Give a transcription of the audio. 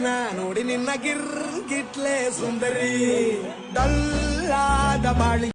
ಜನ ನೋಡಿ ನಿನ್ನ ಗಿರ್ ಗಿಟ್ಲೆ ಸುಂದರಿ ದಲ್ಲಾದ ಬಾಳಿ.